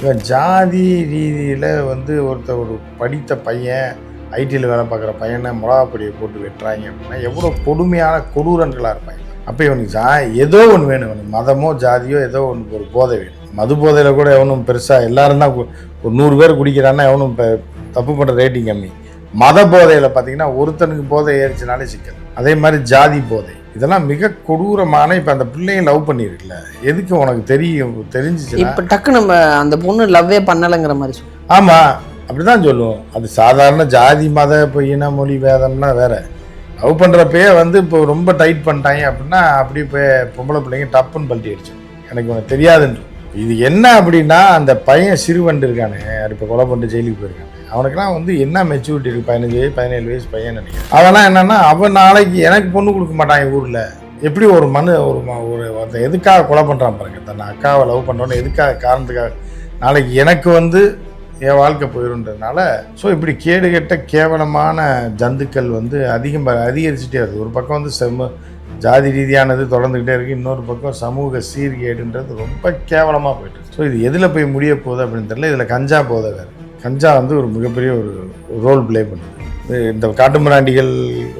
இவன் ஜாதி ரீதியில் வந்து ஒருத்தர் ஒரு படித்த பையன் ஐடியில் வேலை பார்க்குற பையனை மிளகாப்பொடியை போட்டு வெட்டுறாங்க அப்படின்னா எவ்வளோ கொடுமையான கொடூரன்களாக இருப்பாங்க. அப்போ இவனுக்கு ஜா ஏதோ ஒன்று வேணும். இவனுக்கு மதமோ ஜாதியோ ஏதோ ஒன்று ஒரு போதை வேணும். மது போதையில் கூட எவனும் பெருசாக எல்லாரும் தான் ஒரு நூறு பேர் குடிக்கிறான்னா எவனும் இப்போ தப்பு பண்ணுற ரேட்டிங் கம்மி. மத போதையில் பார்த்தீங்கன்னா ஒருத்தனுக்கு போதை ஏறிச்சுனாலே சிக்கல். அதே மாதிரி ஜாதி போதை. இதெல்லாம் மிக கொடூரமான இப்போ அந்த பிள்ளைங்க லவ் பண்ணியிருக்குல்ல எதுக்கு உனக்கு தெரியும் தெரிஞ்சிச்சுன்னா? இப்ப டக்கு நம்ம அந்த பொண்ணு லவ்வே பண்ணலைங்கிற மாதிரி ஆமாம் அப்படிதான் சொல்லுவோம். அது சாதாரண ஜாதி மத இப்போ இன மொழி வேதம்னா வேற. லவ் பண்ணுறப்பயே வந்து இப்போ ரொம்ப டைட் பண்ணிட்டாங்க அப்படின்னா அப்படி போய் பொம்பளை பிள்ளைங்க டப்புன்னு பல்ட்டி அடிச்சு எனக்கு உனக்கு தெரியாதுன்னு இது என்ன அப்படின்னா அந்த பையன் சிறுவண்டு இருக்கானே இப்போ கொலை பண்ணிட்டு ஜெயிலுக்கு போயிருக்கானே? அவனுக்கெல்லாம் வந்து என்ன மெச்சூரிட்டி இருக்குது பதினஞ்சு வயசு பதினேழு வயசு பையன் நினைக்கிறேன். அதெல்லாம் என்னென்னா அவன் நாளைக்கு எனக்கு பொண்ணு கொடுக்க மாட்டான் ஊரில். எப்படி ஒரு மனு ஒரு ஒரு எதுக்காக கொலை பண்ணுறான் பாருங்க. தன் அக்காவை லவ் பண்ணுறோன்னு எதுக்காக காரணத்துக்காக? நாளைக்கு எனக்கு வந்து என் வாழ்க்கை போயிருன்றதுனால ஸோ இப்படி கேடுகெட்ட கேவலமான ஜந்துக்கள் வந்து அதிகம் அதிகரிச்சுட்டே வருது. ஒரு பக்கம் வந்து செம்ம ஜாதி ரீதியானது தொடர்ந்துக்கிட்டே இருக்குது இன்னொரு பக்கம் சமூக சீர்கேடுன்றது ரொம்ப கேவலமாக போயிட்டு ஸோ இது எதில் போய் முடிய போகுது அப்படின்னு தெரியல. இதில் கஞ்சா போதை வேறு. கஞ்சா வந்து ஒரு மிகப்பெரிய ஒரு ரோல் ப்ளே பண்ணுது. இந்த இந்த காட்டுமிராண்டிகள்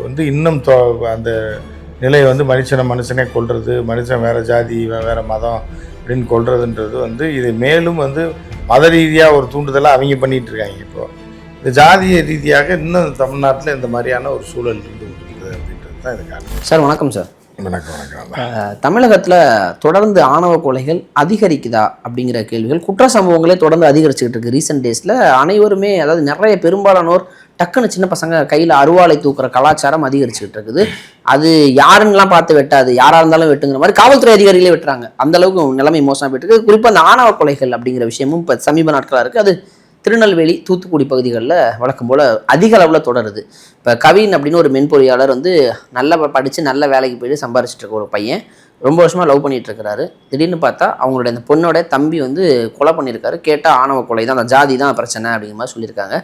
வந்து இன்னும் தொ- அந்த நிலையை வந்து மனுஷனை மனுஷனே கொள்வது மனுஷன் வேறு ஜாதி வேறு மதம் அப்படின்னு கொள்றதுன்றது வந்து இது மேலும் வந்து மத ரீதியாக ஒரு தூண்டுதலாக அவங்க பண்ணிகிட்டு இருக்காங்க இப்போது இந்த ஜாதிய ரீதியாக இன்னும் தமிழ்நாட்டில் இந்த மாதிரியான ஒரு சூழல் இருந்து அப்படின்றது தான் இது காரணம். சார் வணக்கம் சார். தமிழகத்தில் தொடர்ந்து ஆணவ கொலைகள் அதிகரிக்குதா அப்படிங்கிற கேள்விகள் குற்ற சம்பவங்களே தொடர்ந்து அதிகரிச்சுக்கிட்டு இருக்கு ரீசெண்ட் டேஸில் அனைவருமே அதாவது நிறைய பெரும்பாலானோர் டக்குன்னு சின்ன பசங்க கையில் அருவாளை தூக்குற கலாச்சாரம் அதிகரிச்சுக்கிட்டு இருக்குது. அது யாருன்னெலாம் பார்த்து வெட்டாது யாராக இருந்தாலும் வெட்டுங்கிற மாதிரி காவல்துறை அதிகாரிகளே வெட்டுறாங்க. அந்த அளவுக்கு நிலைமை மோசமாக போயிட்டு இருக்கு. குறிப்பாக அந்த ஆணவ கொலைகள் அப்படிங்கிற விஷயமும் இப்போ சமீப நாட்களாக இருக்குது அது திருநெல்வேலி தூத்துக்குடி பகுதிகளில் வழக்கம் போல் அதிக அளவில் தொடருது. இப்போ கவின் அப்படின்னு ஒரு மென்பொறியாளர் வந்து நல்லா படித்து நல்ல வேலைக்கு போயிட்டு சம்பாரிச்சிட்டு இருக்க ஒரு பையன். ரொம்ப வருஷமாக லவ் பண்ணிகிட்டு இருக்கிறாரு திடீர்னு பார்த்தா அவங்களுடைய அந்த பொண்ணோட தம்பி வந்து கொலை பண்ணியிருக்காரு. கேட்டால் ஆணவ கொலை தான் அந்த ஜாதி தான் பிரச்சனை அப்படிங்கிற மாதிரி சொல்லியிருக்காங்க.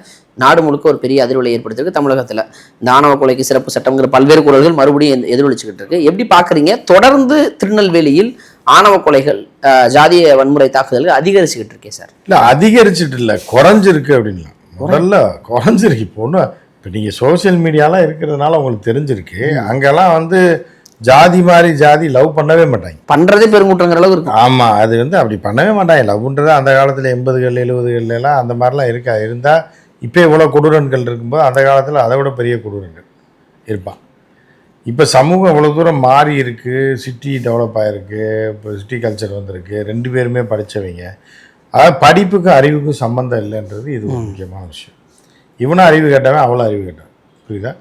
நாடு முழுக்க ஒரு பெரிய அதிர்வலை ஏற்படுத்திருக்கு தமிழகத்தில். இந்த ஆணவ கொலைக்கு சிறப்பு சட்டங்கிற பல்வேறு குரல்கள் மறுபடியும் எதிரொலிச்சுக்கிட்டு இருக்கு. எப்படி பார்க்குறீங்க தொடர்ந்து திருநெல்வேலியில் ஆணவ கொலைகள் ஜாதிய வன்முறை தாக்குதல்கள் அதிகரிச்சுக்கிட்டு இருக்கே சார். இல்லை அதிகரிச்சிட்டு இல்லை குறைஞ்சிருக்கு அப்படின்லாம். முதல்ல குறைஞ்சிருக்கு. இப்போ ஒன்றும் இப்போ நீங்கள் சோஷியல் மீடியாலாம் இருக்கிறதுனால உங்களுக்கு தெரிஞ்சிருக்கு. அங்கெல்லாம் வந்து ஜாதி மாதிரி ஜாதி லவ் பண்ணவே மாட்டாங்க. பண்றதே பெருங்குற்றங்கிற அளவுக்கு இருக்கும். ஆமாம் அது வந்து அப்படி பண்ணவே மாட்டாங்க. லவ்ன்றது அந்த காலத்தில் எண்பதுகள் எழுபதுகள்ல எல்லாம் அந்த மாதிரிலாம் இருக்கா? இருந்தால் இப்போ இவ்வளோ கொடூரன்கள் இருக்கும்போது அந்த காலத்தில் அதை விட பெரிய கொடூரன்கள் இருப்பான். இப்போ சமூகம் இவ்வளோ தூரம் மாறி இருக்கு சிட்டி டெவலப் ஆகிருக்கு இப்போ சிட்டி கல்ச்சர் வந்திருக்கு ரெண்டு பேருமே படித்தவங்க அதாவது படிப்புக்கும் அறிவுக்கும் சம்மந்தம் இல்லைன்றது இது ஒரு முக்கியமான விஷயம். இவனும் அறிவு கேட்டவன் அவளும் அறிவு கேட்டவன். புரியுதா?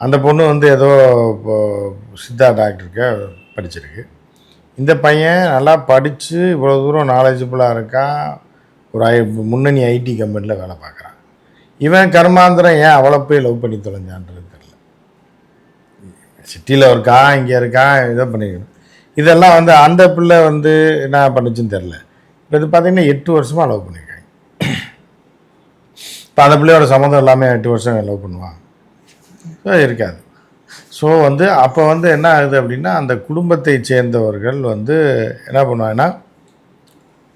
அந்த பொண்ணு வந்து ஏதோ இப்போ சித்தா டாக்டருக்கு படிச்சிருக்கு. இந்த பையன் நல்லா படித்து இவ்வளோ தூரம் நாலேஜபிளாக இருக்கான். ஒரு ஐ முன்னணி ஐடி கம்பெனியில் வேலை பார்க்குறான். இவன் கர்மாந்திரம் ஏன் அவளை போய் லவ் பண்ணி தொலைஞ்சான்றது தெரியல சிட்டியில் இருக்கான் இங்கே இருக்கான் இதை பண்ணிக்கணும். இதெல்லாம் வந்து அந்த பிள்ளை வந்து என்ன பண்ணுச்சுன்னு தெரில இப்போ இது பார்த்தீங்கன்னா எட்டு வருஷமாக லவ் பண்ணியிருக்காங்க இப்போ அந்த பிள்ளையோட சம்மந்தம் எல்லாமே எட்டு வருஷம் லவ் பண்ணுவான் ஸோ இருக்காது. ஸோ வந்து அப்போ வந்து என்ன ஆகுது அப்படின்னா அந்த குடும்பத்தை சேர்ந்தவர்கள் வந்து என்ன பண்ணுவாங்கன்னா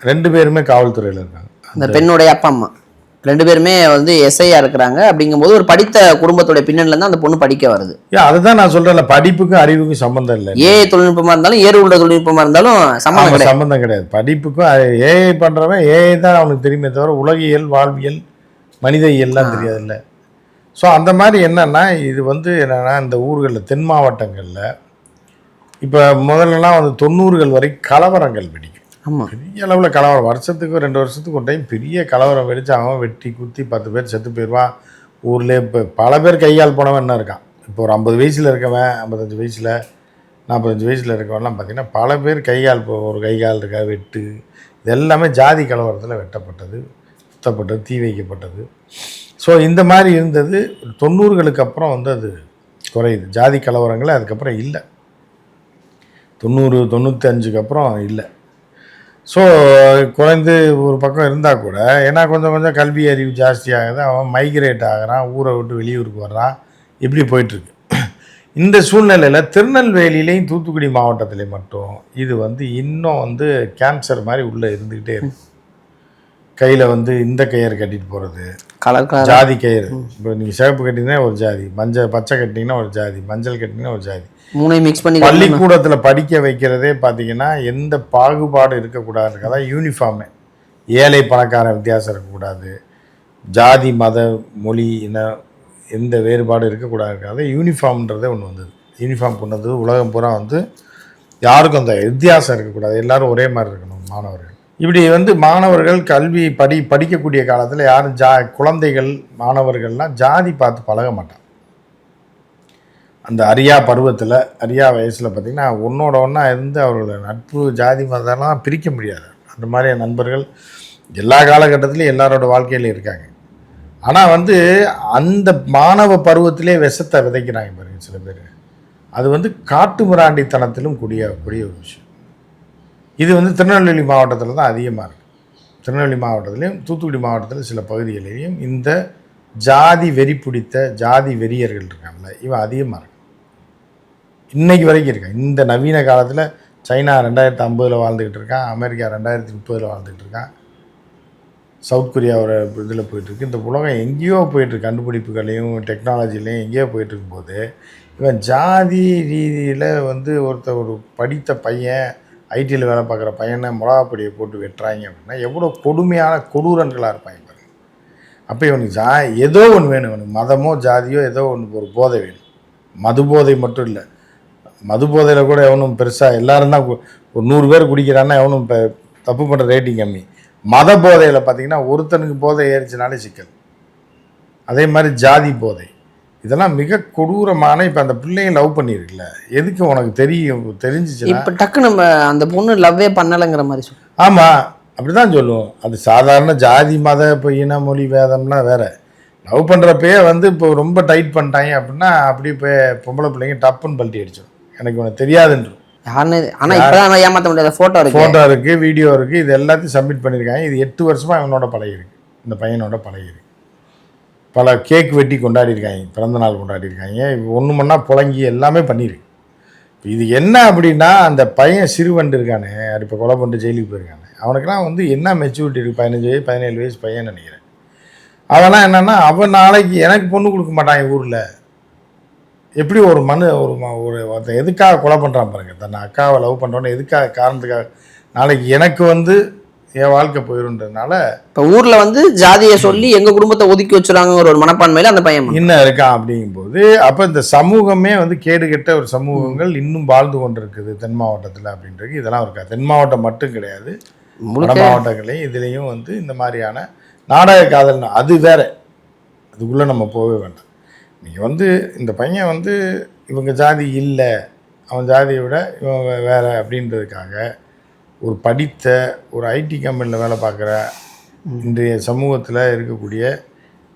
ரெண்டு பேருமே காவல்துறையில் இருக்காங்க. அந்த பெண்ணுடைய அப்பா அம்மா. ரெண்டு பேருமே வந்து எஸ்ஐயா இருக்கிறாங்க. அப்படிங்கும்போது ஒரு படித்த குடும்பத்துடைய பின்னணில இருந்து அந்த பொண்ணு படிக்க வருது. அதுதான் நான் சொல்கிறேன்ல படிப்புக்கும் அறிவுக்கும் சம்மந்தம் இல்லை. ஏ தொழில்நுட்பமா இருந்தாலும் ஏறு உள்ள தொழில்நுட்பமா இருந்தாலும் சம்மந்தம் ஆமா, கிடையாது. படிப்புக்கும் ஏஐ பண்ணுறவன் ஏஐ தான் அவனுக்கு தெரியுமே தவிர உலகியல் வாழ்வியல் மனித இயல்லாம் தெரியாதுல்ல. ஸோ அந்த மாதிரி என்னன்னா இது வந்து என்னன்னா இந்த ஊர்களில் தென் மாவட்டங்களில் இப்போ முதல்லலாம் வந்து தொண்ணூறுகள் வரை கலவரங்கள் வெடிக்கும். ஆமாம் பெரிய அளவில் கலவரம். வருஷத்துக்கு ரெண்டு வருஷத்துக்கு ஒரு டைம் பெரிய கலவரம் வெடிச்சு அவன் வெட்டி குத்தி பத்து பேர் செத்து போயிடுவான் ஊர்லேயே இப்போ பல பேர் கையால் போனவன் என்ன இருக்கான். இப்போ ஒரு ஐம்பது வயசில் இருக்கவன் ஐம்பத்தஞ்சு வயசில் நாற்பத்தஞ்சு வயசில் இருக்கவன்லாம் பார்த்தீங்கன்னா பல பேர் கைகால் இப்போ ஒரு கைகால் இருக்கா வெட்டு. இது எல்லாமே ஜாதி கலவரத்தில் வெட்டப்பட்டது குத்தப்பட்டது தீ வைக்கப்பட்டது. ஸோ இந்த மாதிரி இருந்தது. தொண்ணூறுகளுக்கு அப்புறம் வந்து அது குறையுது. ஜாதி கலவரங்கள் அதுக்கப்புறம் இல்லை. தொண்ணூறு தொண்ணூற்றி அஞ்சுக்கு அப்புறம் இல்லை. ஸோ குறைந்து ஒரு பக்கம் இருந்தால் கூட ஏன்னா கொஞ்சம் கொஞ்சம் கல்வி அறிவு ஜாஸ்தி ஆகுது அவன் மைக்ரேட் ஆகுறான் ஊரை விட்டு வெளியூருக்கு வர்றான் இப்படி போயிட்டுருக்கு. இந்த சூழ்நிலையில் திருநெல்வேலியிலையும் தூத்துக்குடி மாவட்டத்திலையும் மட்டும் இது வந்து இன்னும் வந்து கேன்சர் மாதிரி உள்ளே இருந்துக்கிட்டே இருக்கு. கையில் வந்து இந்த கயிறு கட்டிட்டு போகிறது கலர் கலர்? ஜாதி கயிறு. இப்போ நீங்கள் சிவப்பு கட்டிங்கன்னா ஒரு ஜாதி மஞ்சள் பச்சை கட்டினீங்கன்னா ஒரு ஜாதி மஞ்சள் கட்டினீங்கன்னா ஒரு ஜாதி. மூணையும் மிக்ஸ் பண்ணி பள்ளிக்கூடத்தில் படிக்க வைக்கிறதே பார்த்தீங்கன்னா எந்த பாகுபாடு இருக்கக்கூடாது அதான் யூனிஃபார்மே ஏழை பணக்காரன் வித்தியாசம் இருக்கக்கூடாது. ஜாதி மத மொழி இன எந்த வேறுபாடு இருக்கக்கூடாது அதான் யூனிஃபார்ம்ன்றதே ஒன்று வந்தது. யூனிஃபார்ம் கொண்டு உலகம் பூரா வந்து யாருக்கும் அந்த வித்தியாசம் இருக்கக்கூடாது. எல்லாரும் ஒரே மாதிரி இருக்கணும் மாணவர்கள். இப்படி வந்து மாணவர்கள் கல்வி படி படிக்கக்கூடிய காலத்தில் யாரும் ஜா குழந்தைகள் மாணவர்கள்லாம் ஜாதி பார்த்து பழக மாட்டாங்க. அந்த அரியா பருவத்தில் அரியா வயசில் பார்த்திங்கன்னா ஒன்றோட ஒன்றா இருந்து அவர்களோட நட்பு ஜாதி மதம்லாம் பிரிக்க முடியாது. அந்த மாதிரி நண்பர்கள் எல்லா காலகட்டத்திலையும் எல்லாரோட வாழ்க்கையிலும் இருக்காங்க. ஆனால் வந்து அந்த மாணவ பருவத்திலே விஷத்தை விதைக்கிறாங்க பாருங்க சில பேர். அது வந்து காட்டு மிராண்டித்தனத்திலும் கூடிய கூடிய ஒரு விஷயம். இது வந்து திருநெல்வேலி மாவட்டத்தில் தான் அதிகமாக இருக்குது திருநெல்வேலி மாவட்டத்திலையும் தூத்துக்குடி மாவட்டத்தில் சில பகுதிகளிலையும் இந்த ஜாதி வெறி பிடித்த ஜாதி வெறியர்கள் இருக்காங்கல்ல இவன் அதிகமாக இருக்கு. இன்றைக்கு வரைக்கும் இருக்கான் இந்த நவீன காலத்தில் சைனா ரெண்டாயிரத்தி ஐம்பதில் வாழ்ந்துக்கிட்டு இருக்கான் அமெரிக்கா ரெண்டாயிரத்தி முப்பதில் வாழ்ந்துக்கிட்டு இருக்கான் சவுத் கொரியா ஒரு இதில் போயிட்டுருக்கு இந்த உலகம் எங்கேயோ போயிட்டுருக்கு கண்டுபிடிப்புகளையும் டெக்னாலஜிலையும் எங்கேயோ போயிட்டுருக்கும்போது இவன் ஜாதி ரீதியில் வந்து ஒருத்தர் ஒரு படித்த பையன் ஐடியில் வேலை பார்க்குற பையனை மிளகாப்பொடியை போட்டு வெட்டுறாங்க அப்படின்னா எவ்வளோ கொடுமையான கொடூரன்களாக இருப்பாங்க பாருங்க. அப்போ இவனுக்கு ஜா ஏதோ ஒன்று வேணும். இவனுக்கு மதமோ ஜாதியோ ஏதோ ஒன்று ஒரு போதை வேணும். மது போதை மட்டும் இல்லை. மது போதையில் கூட எவனும் பெருசாக எல்லாரும் தான் ஒரு நூறு பேர் குடிக்கிறான்னா எவனும் இப்போ தப்பு பண்ணுற ரேட்டிங் கம்மி. மத போதையில் பார்த்தீங்கன்னா ஒருத்தனுக்கு போதை ஏறிச்சுனாலே சிக்கல். அதே மாதிரி ஜாதி போதை. இதெல்லாம் மிக கொடூரமான இப்போ அந்த பிள்ளைங்க லவ் பண்ணியிருக்குல்ல எதுக்கு உனக்கு தெரியும் தெரிஞ்சிச்சுன்னா இப்போ டக்கு நம்ம அந்த பொண்ணு லவ்வே பண்ணலைங்கிற மாதிரி சொல்லு ஆமாம் அப்படி தான் சொல்லுவோம். அது சாதாரண ஜாதி மத இப்போ இன மொழி வேதம்லாம் வேற. லவ் பண்ணுறப்பயே வந்து இப்போ ரொம்ப டைட் பண்ணிட்டாங்க அப்படின்னா அப்படி போய் பொம்பளை பிள்ளைங்க டப்புன்னு பல்ட்டி அடிச்சிடும் எனக்கு உனக்கு தெரியாதுன்றும் யாருன்னு ஆனால் இப்போதான் ஏமாற்ற முடியாத ஃபோட்டோ இருக்கு. ஃபோட்டோ இருக்குது வீடியோ இருக்குது இது எல்லாத்தையும் சப்மிட் பண்ணியிருக்காங்க இது எட்டு வருஷமாக இவனோட பழகிருக்கு இந்த பையனோட பழகிருக்கு பல கேக் வெட்டி கொண்டாடிருக்காங்க பிறந்த நாள் கொண்டாடிருக்காங்க ஒன்று மணி புழங்கி எல்லாமே பண்ணியிருக்கு. இப்ப இது என்ன அப்படின்னா அந்த பையன் சிறுவண்டு இருக்கானே. யார் இப்போ கொலை பண்ணிட்டு ஜெயிலுக்கு போயிருக்கானே. அவனுக்கெல்லாம் வந்து என்ன மெச்சூரிட்டி இருக்குது பதினஞ்சு வயசு பதினேழு வயசு பையன் நினைக்கிறேன். அவன்லாம் என்னன்னா அவன் நாளைக்கு எனக்கு பொண்ணு கொடுக்க மாட்டான் ஊரில். எப்படி ஒரு மனு ஒரு ஒரு ஒருத்தன் எதுக்காக கொலை பண்ணுறான் பாருங்க. தன்னை அக்காவை லவ் பண்ணுறோன்னு எதுக்காக காரணத்துக்காக? நாளைக்கு எனக்கு வந்து என் வாழ்க்கை போயிருன்றதுனால இப்போ ஊரில் வந்து ஜாதியை சொல்லி எங்கள் குடும்பத்தை ஒதுக்கி வச்சுறாங்கிற ஒரு மனப்பான்மையில அந்த பையன். இன்னும் இருக்கான் அப்படிங்கும்போது அப்போ இந்த சமூகமே வந்து கேடுகெட்ட ஒரு சமூகங்கள் இன்னும் வாழ்ந்து கொண்டிருக்குது தென் மாவட்டத்தில் அப்படின்றது இதெல்லாம் இருக்கா? தென் மாவட்டம் மட்டும் கிடையாது. வட மாவட்டங்களையும் இதுலேயும் வந்து இந்த மாதிரியான நாடக காதல் அது வேற. அதுக்குள்ளே நம்ம போகவே வேண்டாம். நீங்கள் வந்து இந்த பையன் வந்து இவங்க ஜாதி இல்லை அவன் ஜாதியை விட இவன் வேற அப்படின்றதுக்காக ஒரு படித்த ஒரு ஐடி கம்பெனியில் வேலை பார்க்குற இன்றைய சமூகத்தில் இருக்கக்கூடிய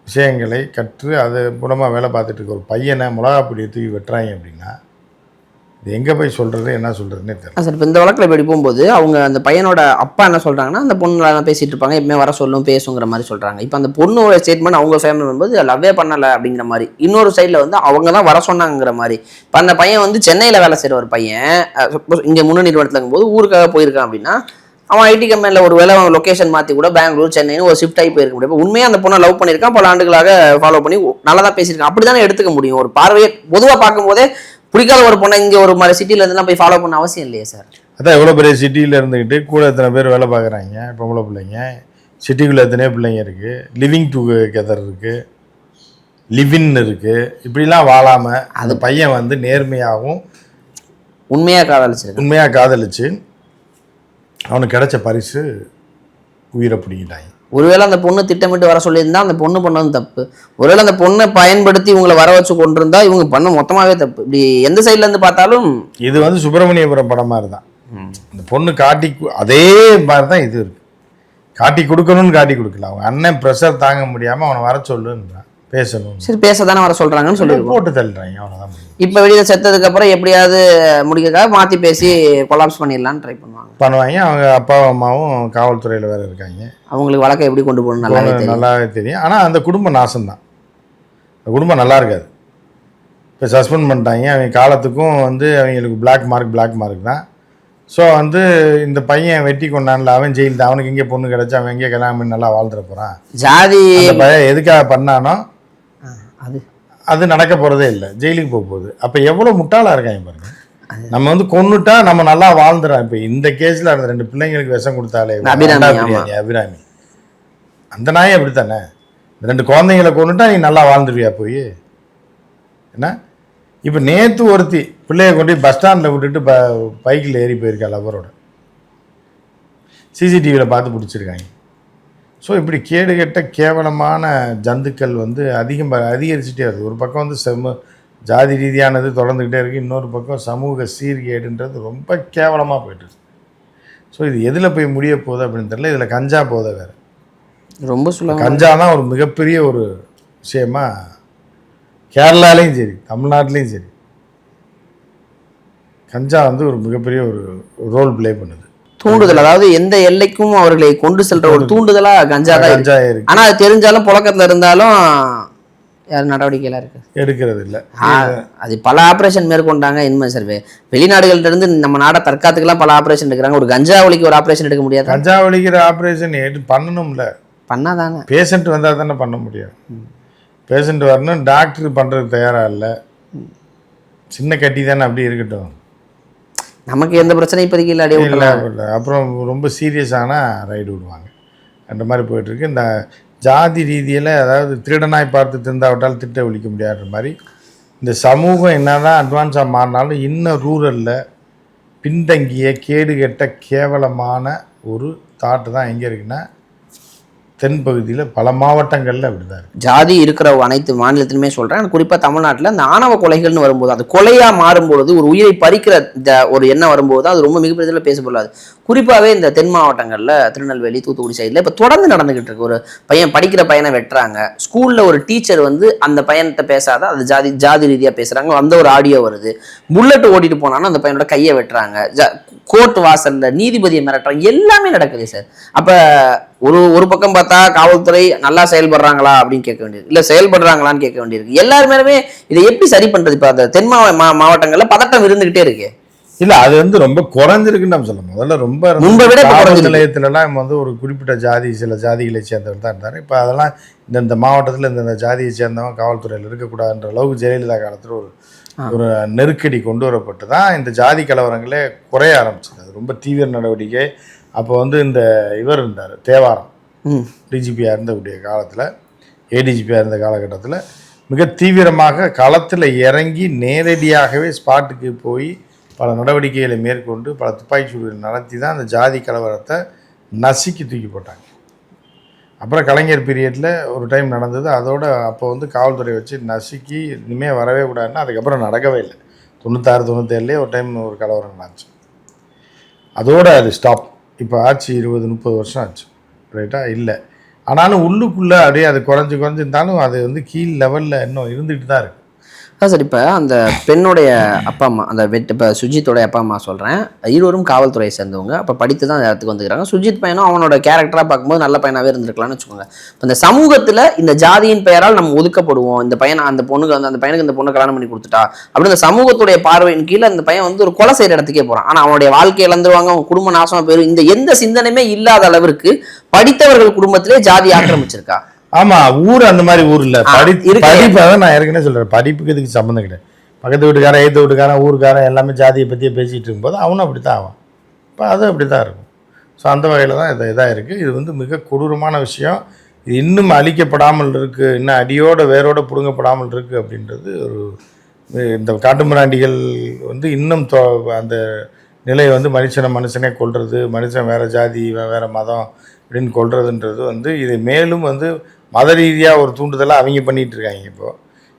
விஷயங்களை கற்று அது மூலமாக வேலை பார்த்துட்டு இருக்க ஒரு பையனை மிளகாப்பொடியை தூக்கி வெட்டுறாங்க அப்படின்னா எங்கே போய் சொல்கிறது என்ன சொல்கிறதுனே தெரியல. ஆ சார் இப்போ இந்த வழக்கில் இப்படி போகும்போது அவங்க அந்த பையனோட அப்பா என்ன சொல்கிறாங்கன்னா அந்த பொண்ணுலாம் பேசிட்டு இருப்பாங்க எப்பவுமே வர சொல்லும் பேசுங்கிற மாதிரி சொல்கிறாங்க இப்போ அந்த பொண்ணோட ஸ்டேட்மெண்ட் அவங்க ஃபேமிலி வரும்போது லவ்வே பண்ணலை அப்படிங்கிற மாதிரி. இன்னொரு சைடில் வந்து அவங்க தான் வர சொன்னாங்கிற மாதிரி. இப்போ அந்த பையன் வந்து சென்னையில் வேலை செய்கிற ஒரு பையன் சப்போஸ் இங்கே முன்னணி நிறுவனத்தில் போது ஊருக்காக போயிருக்கான் அப்படின்னா அவன் ஐடி கம்பெனியில் ஒரு வேலை அவன் லொக்கேஷன் மாற்றி கூட பெங்களூர் சென்னைன்னு ஒரு ஷிஃப்ட் ஆகி போயிருக்க முடியும். உண்மையாக அந்த பொண்ணை லவ் பண்ணியிருக்கான் பல ஆண்டுகளாக ஃபாலோ பண்ணி நல்லா தான் பேசியிருக்கான். அப்படி தானே எடுத்துக்க முடியும். ஒரு பார்வையை பொதுவாக பார்க்கும்போதே பிடிக்காத ஒரு பொண்ணை இங்கே ஒரு மாதிரி சிட்டியில் இருந்தெல்லாம் போய் ஃபாலோ பண்ண அவசியம் இல்லையே சார் அதான் எவ்வளோ பெரிய சிட்டியில் இருந்துக்கிட்டு கூட எத்தனை பேர் வேலை பார்க்குறாங்க பொம்பளை பிள்ளைங்க. சிட்டிக்குள்ளே எத்தனையோ பிள்ளைங்க இருக்குது லிவிங் டுகெதர் இருக்குது லிவின் இருக்குது இப்படிலாம் வாழாமல் அந்த பையன் வந்து நேர்மையாகவும் உண்மையாக காதலிச்சிருக்கேன். உண்மையாக காதலிச்சு அவனுக்கு கிடைச்ச பரிசு உயிரை பிடிக்கிட்டாங்க. ஒருவேளை அந்த பொண்ணு திட்டமிட்டு வர சொல்லியிருந்தா அந்த பொண்ணு பண்ணதும் தப்பு. ஒருவேளை அந்த பொண்ணை பயன்படுத்தி இவங்களை வர வச்சு கொண்டிருந்தா இவங்க பண்ண மொத்தமாகவே தப்பு. இப்படி எந்த சைட்ல இருந்து பார்த்தாலும் இது வந்து சுப்பிரமணியபுரம் படம் மாதிரி தான் இந்த பொண்ணு காட்டி அதே மாதிரி தான் இது இருக்கு. காட்டி கொடுக்கணும்னு காட்டி கொடுக்கல. அவங்க அண்ணன் ப்ரெஷர் தாங்க முடியாமல் அவனை வர சொல்லுன்றான். பேசணும். சரி பேச தானே வர சொல்றாங்கன்னு சொல்லியிருக்கோம் போட்டு தள்ளுறாங்க அவ்வளோதான் இப்போ வெளியில செத்ததுக்கு அப்புறம் எப்படியாவது முடிக்கிறதுக்காக மாத்தி பேசி கொலாப்ஸ் பண்ணிடலான்னு ட்ரை பண்ணுவாங்க. பண்ணுவாங்க. அவங்க அப்பாவும் அம்மாவும் காவல்துறையில் வேற இருக்காங்க. அவங்களுக்கு வழக்கை எப்படி கொண்டு போகணும்? நல்லாவே தெரியும். நல்லாவே தெரியும். ஆனால் அந்த குடும்பம் நாசம்தான். அந்த குடும்பம் நல்லா இருக்காது. இப்போ சஸ்பெண்ட் பண்ணிட்டாங்க. அவங்க காலத்துக்கும் வந்து அவங்களுக்கு பிளாக் மார்க் பிளாக் மார்க் தான். ஸோ வந்து இந்த பையன் வெட்டி கொண்டான்ல அவன் ஜெயில் தான் அவனுக்கு எங்கே பொண்ணு கிடைச்சா அவன் எங்கே கல்யாணம் பண்ணி நல்லா வாழ்ந்துட போகிறான் ஜாதி பையன் எதுக்காக பண்ணானோ அது. அது நடக்க போகிறதே இல்லை. ஜெயிலுக்கு போக போகுது. அப்போ எவ்வளோ முட்டாளாக இருக்காங்க பாருங்க. நம்ம வந்து கொன்னுட்டா நம்ம நல்லா வாழ்ந்துறோம் இப்போ இந்த கேஸில் அந்த ரெண்டு பிள்ளைங்களுக்கு விஷம் கொடுத்தாலே அபிராமி, அபிராமி. அந்த நாயே அப்படித்தானே? இந்த ரெண்டு குழந்தைங்களை கொண்டுட்டா நீ நல்லா வாழ்ந்துருவியா போய்? என்ன? இப்போ நேற்று ஒருத்தி பிள்ளைய கொண்டு பஸ் ஸ்டாண்டில் விட்டுட்டு ப பைக்கில் ஏறி போயிருக்கா லவரோட சிசிடிவியில் பார்த்து பிடிச்சிருக்காங்க. ஸோ இப்படி கேடு கெட்ட கேவலமான ஜந்துக்கள் வந்து அதிகம் அதிகரிச்சுட்டே வருது. ஒரு பக்கம் வந்து செம்ம ஜாதி ரீதியானது தொடர்ந்துக்கிட்டே இருக்குது இன்னொரு பக்கம் சமூக சீர்கேடுன்றது ரொம்ப கேவலமாக போயிட்டு ஸோ இது எதில் போய் முடிய போகுது அப்படின்னு தெரியல. இதில் கஞ்சா போதை வேறு. ரொம்ப சொல்லுவாங்க கஞ்சா தான் ஒரு மிகப்பெரிய ஒரு விஷயமா கேரளாலையும் சரி தமிழ்நாட்டிலையும் சரி. கஞ்சா வந்து ஒரு மிகப்பெரிய ஒரு ரோல் ப்ளே பண்ணுது. தூண்டுதல் அதாவது எந்த எல்லைக்கும் அவர்களை கொண்டு செல்ற ஒரு தூண்டுதலா கஞ்சா தான் ஆனா அது தெரிஞ்சாலும் புழக்கத்துல இருந்தாலும் யார் நடவடிக்கையெல்லாம் இருக்கு எடுக்கிறது இல்லை. அது பல ஆபரேஷன் மேற்கொண்டாங்க இன்மை சர்வே. வெளிநாடுகள்ட்ட இருந்து நம்ம நாடை தற்காத்துக்கெல்லாம் பல ஆபரேஷன் எடுக்கிறாங்க. ஒரு கஞ்சா ஒலிக்கு ஒரு ஆபரேஷன் எடுக்க முடியாது? கஞ்சா ஒழிக்கிற ஆப்ரேஷன் பண்ணணும்ல. பண்ணாதானே? பேஷண்ட் வந்தால் தானே பண்ண முடியும். பேஷண்ட் வரணும் டாக்டர் பண்ணுறதுக்கு தயாராக இல்லை. சின்ன கட்டி தானே அப்படி இருக்கட்டும். நமக்கு எந்த பிரச்சனையும் இப்போதைக்கு இல்லை அடியே இல்லை இல்லை. அப்புறம் ரொம்ப சீரியஸான ரைடு விடுவாங்க. அந்த மாதிரி போயிட்டுருக்கு இந்த ஜாதி ரீதியில் அதாவது திருடனாய் பார்த்து திருந்தாவிட்டால் திட்ட ஒழிக்க முடியாத மாதிரி இந்த சமூகம் என்னதான் அட்வான்ஸாக மாறினாலும் இன்னும் ரூரலில் பின்தங்கிய கேடுகெட்ட கேவலமான ஒரு தாட்டு தான் எங்கே இருக்குன்னா தென் பகுதியில் பல மாவட்டங்களில் அப்படி தான் ஜாதி இருக்கிற அனைத்து மாநிலத்திலுமே சொல்றேன். குறிப்பாக தமிழ்நாட்டில் அந்த ஆணவ கொலைகள்னு வரும்போது அது கொலையாக மாறும்பொழுது ஒரு உயிரை பறிக்கிற இந்த ஒரு எண்ணம் வரும்போது அது ரொம்ப மிகப்பெரிய பேசப்படாது குறிப்பாகவே இந்த தென் மாவட்டங்களில் திருநெல்வேலி தூத்துக்குடி சைடில் இப்போ தொடர்ந்து நடந்துகிட்டு இருக்கு. ஒரு பையன் படிக்கிற பையனை வெட்டுறாங்க. ஸ்கூலில் ஒரு டீச்சர் வந்து அந்த பையன்கிட்ட பேசாத அது ஜாதி ஜாதி ரீதியாக பேசுகிறாங்க அந்த ஒரு ஆடியோ வருது. புல்லட் ஓட்டிட்டு போனாலும் அந்த பையனோட கையை வெட்டுறாங்க. ஜ கோர்ட் வாசலில் நீதிபதியை மிரட்டுறாங்க. எல்லாமே நடக்குது சார். அப்போ ஒரு ஒரு பக்கம் பார்த்தா காவல்துறை நல்லா செயல்படுறாங்களா அப்படின்னு கேட்க வேண்டியது. இல்லை செயல்படுறாங்களான்னு கேட்க வேண்டியிருக்கு. எல்லாருமே இதை எப்படி சரி பண்றது? இப்போ அந்த தென் மாவட்டங்களில் பதட்டம் இருந்துகிட்டே இருக்கு. இல்லை அது வந்து ரொம்ப குறைஞ்சிருக்குன்னு நம்ம சொல்ல முதல்ல ரொம்ப. முன்பை விட காவல். நிலையத்துலலாம் வந்து ஒரு குறிப்பிட்ட ஜாதி சில ஜாதிகளை சேர்ந்தவர் தான் இருந்தார். இப்போ அதெல்லாம் இந்த இந்த மாவட்டத்தில் இந்த இந்த ஜாதியை சேர்ந்தவன் காவல்துறையில் இருக்கக்கூடாதுன்ற அளவுக்கு ஜெயலலிதா காலத்தில் ஒரு ஒரு நெருக்கடி கொண்டு வரப்பட்டு தான் இந்த ஜாதி கலவரங்களே குறைய ஆரம்பிச்சது அது ரொம்ப தீவிர நடவடிக்கை. அப்போ வந்து இந்த இவர் இருந்தார் தேவாரம். டிஜிபியாக இருந்தக்கூடிய காலத்தில் ஏடிஜிபியாக இருந்த காலகட்டத்தில் மிக தீவிரமாக களத்தில் இறங்கி நேரடியாகவே ஸ்பாட்டுக்கு போய் பல நடவடிக்கைகளை மேற்கொண்டு பல துப்பாக்கி சூடுகள் நடத்தி தான் அந்த ஜாதி கலவரத்தை நசுக்கி தூக்கி போட்டாங்க. அப்புறம் கலைஞர் பீரியடில் ஒரு டைம் நடந்தது. அதோட அப்போ வந்து காவல்துறை வச்சு நசுக்கி இனிமேல் வரவே கூடாதுன்னா அதுக்கப்புறம் நடக்கவே இல்லை. தொண்ணூத்தாறு தொண்ணூத்தேழுலேயே ஒரு டைம் ஒரு கலவரம் நடந்துச்சு. அதோட அது ஸ்டாப் இப்போ ஆச்சு இருபது முப்பது வருஷம் ஆச்சு. ரைட்டா? இல்லை. ஆனாலும் உள்ளுக்குள்ளே அப்படியே அது குறைஞ்சி குறைஞ்சி இருந்தாலும் அது வந்து கீழ் லெவலில் இன்னும் இருந்துகிட்டு தான் இருக்குது அதான் சார் இப்போ அந்த பெண்ணுடைய அப்பா அம்மா அந்த வெட் இப்போ சுஜித்தோடைய அப்பா அம்மா சொல்கிறேன் இருவரும் காவல்துறையை சேர்ந்தவங்க. அப்போ படித்து தான் அந்த இடத்துக்கு வந்துக்கிறாங்க சுஜித் பையனும் அவனோட கேரக்டராக பார்க்கும்போது நல்ல பையனாகவே இருந்திருக்கலாம்னு வச்சுக்கோங்க. இப்போ இந்த சமூகத்தில் இந்த ஜாதியின் பெயரால் நம்ம ஒதுக்கப்படுவோம். இந்த பையன் அந்த பொண்ணுக்கு வந்து அந்த பையனுக்கு இந்த பொண்ணு கல்யாணம் பண்ணி கொடுத்துட்டா அப்படி இந்த சமூகத்துடைய பார்வையின் கீழே அந்த பையன் வந்து ஒரு கொலை செய்கிற இடத்துக்கே போகிறான் ஆனால் அவனுடைய வாழ்க்கை இழந்துருவாங்க. அவன் குடும்ப நாசமாக போயிடும் இந்த எந்த சிந்தனையுமே இல்லாத அளவிற்கு படித்தவர்கள் குடும்பத்திலே ஜாதி ஆக்கிரமிச்சிருக்கா? ஆமா ஊர் அந்த மாதிரி ஊர் இல்ல. ஆ, படி இருக்கு. படிப்பு அதான் நான் ஏற்கனவே சொல்றேன். படிப்புக்கு இதுக்கு சம்மந்தம் கிடையாது. பக்கத்து வீட்டுக்காரன் எய்த்த வீட்டுக்காரன் ஊருக்காரன் எல்லாமே ஜாதியை பற்றியே பேசிகிட்டு இருக்கும்போது அவனும் அப்படி தான் ஆவான். இப்போ அது அப்படி தான் இருக்கும். ஸோ அந்த வகையில் தான் இது இதாக இருக்குது இது வந்து மிக கொடூரமான விஷயம். இது இன்னும் அழிக்கப்படாமல் இருக்குது இன்னும் அடியோட வேரோட பிடுங்கப்படாமல் இருக்குது அப்படின்றது ஒரு இந்த காட்டுமிராண்டிகள் வந்து இன்னும் தொ அந்த நிலையை வந்து மனுஷனை மனுஷனே கொல்றது மனுஷன் வேறு ஜாதி வேறு மதம் அப்படின்னு கொல்றதுன்றது வந்து இது மேலும் வந்து மத ரீதியாக ஒரு தூண்டுதலாக அவங்க பண்ணிகிட்டு இருக்காங்க இப்போது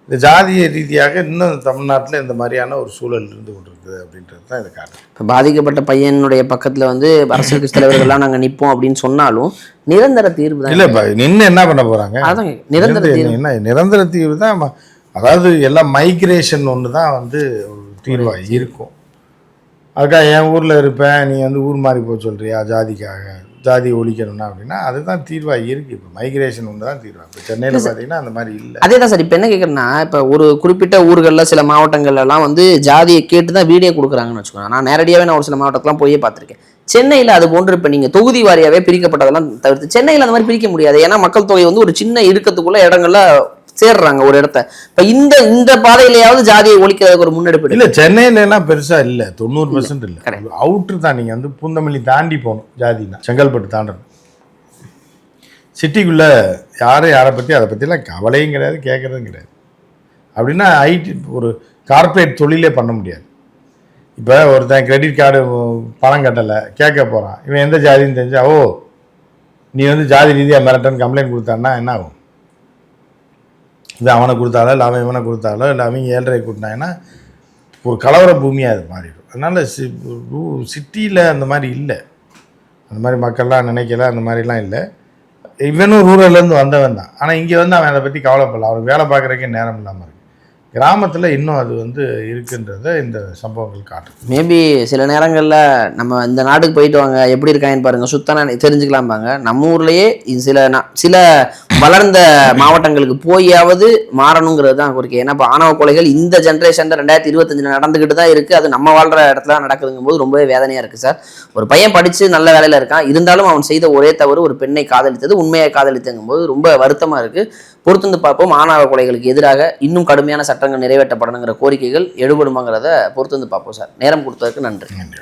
இந்த ஜாதிய ரீதியாக இன்னும் தமிழ்நாட்டில் இந்த மாதிரியான ஒரு சூழல் இருந்து கொண்டிருக்குது அப்படின்றது தான் இது காரணம். இப்போ பாதிக்கப்பட்ட பையனுடைய பக்கத்தில் வந்து அரசியல் கட்சி தலைவர்கள்லாம் நாங்கள் நிற்போம் அப்படின்னு சொன்னாலும் நிரந்தர தீர்வு தான். இல்லை இப்போ நின்று என்ன பண்ண போகிறாங்க அதான் நிரந்தர தீர்வு. என்ன நிரந்தர தீர்வு தான். அதாவது எல்லாம் மைக்ரேஷன் ஒன்று தான் வந்து தீர்வாக இருக்கும். அதுக்காக என் ஊரில் இருப்பேன். நீ வந்து ஊர் மாறி போக சொல்கிறியா ஜாதிக்காக. ஜாதி ஒழிக்கணும்னா அப்படின்னா அதுதான் தீர்வாக இருக்குது இப்போ மைக்ரேஷன் ஒன்று தான் தீர்வா. இப்போ சென்னையில் பார்த்தீங்கன்னா அந்த மாதிரி இல்லை. அதே தான் சார். இப்போ என்ன கேட்குறேன்னா இப்போ ஒரு குறிப்பிட்ட ஊர்களில் சில மாவட்டங்கள்ல எல்லாம் வந்து ஜாதியை கேட்டு தான் வீடே கொடுக்குறாங்கன்னு வச்சுக்கோங்க. நான் நேரடியாகவே நான் ஒரு சில மாவட்டத்துலாம் போயே பார்த்துருக்கேன். சென்னையில் அது போன்று இப்போ நீங்கள் தொகுதி வாரியாகவே பிரிக்கப்பட்டதெல்லாம் தவிர்த்து சென்னையில் அந்த மாதிரி பிரிக்க முடியாது. ஏன்னா மக்கள் தொகை வந்து ஒரு சின்ன இடுக்கத்துக்குள்ள இடங்கள்ல சேர்றாங்க ஒரு இடத்த. இப்போ இந்த இந்த பாதையிலையாவது ஜாதியை ஒழிக்கிறதுக்கு ஒரு முன்னெடுப்பு. இல்லை சென்னையிலலாம் பெருசாக இல்லை. தொண்ணூறு பர்சன்ட் இல்லை. அவுட்ரு தான் நீங்கள் வந்து பூந்தமல்லி தாண்டி போகணும் ஜாதினா. செங்கல்பட்டு தாண்டணும். சிட்டிக்குள்ளே யாரும் யாரை பற்றி அதை பற்றிலாம் கவலையும் கிடையாது கேட்குறதும் கிடையாது. அப்படின்னா ஐடி ஒரு கார்ப்பரேட் தொழிலே பண்ண முடியாது. இப்போ ஒருத்தன் கிரெடிட் கார்டு பணம் கட்டலை கேட்க போகிறான் இவன் எந்த ஜாதின்னு தெரிஞ்சா ஓ நீ வந்து ஜாதி ரீதியாக மிரட்டன் கம்ப்ளைண்ட் கொடுத்தான்னா என்ன ஆகும்? இது அவனை கொடுத்தாலோ இல்லை அவன் இவனை கொடுத்தாலோ இல்லை அவங்க ஏழரை கூட்டினாங்கன்னா ஒரு கலவர பூமியாக அது மாறிடும். அதனால் சி சிட்டியில் அந்த மாதிரி இல்லை. அந்த மாதிரி மக்கள்லாம் நினைக்கல அந்த மாதிரிலாம் இல்லை. இவனும் ரூரல்லேருந்து வந்தவன் தான். ஆனால் இங்கே வந்து அவன் அதை பற்றி கவலைப்படல. அவனுக்கு வேலை பார்க்குறக்கே நேரம் இல்லாமல் இருக்கு. கிராமத்தில் இன்னும் அது வந்து இருக்குன்றத இந்த சம்பவங்கள் காட்டும் மேபி சில நேரங்களில் நம்ம இந்த நாட்டுக்கு போயிட்டு வாங்க எப்படி இருக்காங்கன்னு பாருங்க சுத்தனா தெரிஞ்சுக்கலாம்பாங்க. நம்ம ஊர்லேயே சில நா- சில வளர்ந்த மாவட்டங்களுக்கு போயாவது மாறணுங்கிறது தான் கோரிக்கை. ஏன்னா இப்போ ஆணவ கொலைகள் இந்த ஜென்ரேஷனில் ரெண்டாயிரத்தி இருபத்தஞ்சில் நடந்துக்கிட்டு தான் இருக்குது அது நம்ம வாழ்கிற இடத்துல நடக்குதுங்கும் போது ரொம்பவே வேதனையாக இருக்குது சார். ஒரு பையன் படித்து நல்ல வேலையில் இருக்கான். இருந்தாலும் அவன் செய்த ஒரே தவறு ஒரு பெண்ணை காதலித்தது உண்மையை காதலித்தங்கும் போது ரொம்ப வருத்தமாக இருக்குது பொறுத்து வந்து பார்ப்போம். ஆணவ கொலைகளுக்கு எதிராக இன்னும் கடுமையான சட்டங்கள் நிறைவேற்றப்படணுங்கிற கோரிக்கைகள் எடுபடுமாங்கிறத பொறுத்து வந்து பார்ப்போம் சார். நேரம் கொடுத்ததற்கு நன்றி. நன்றி.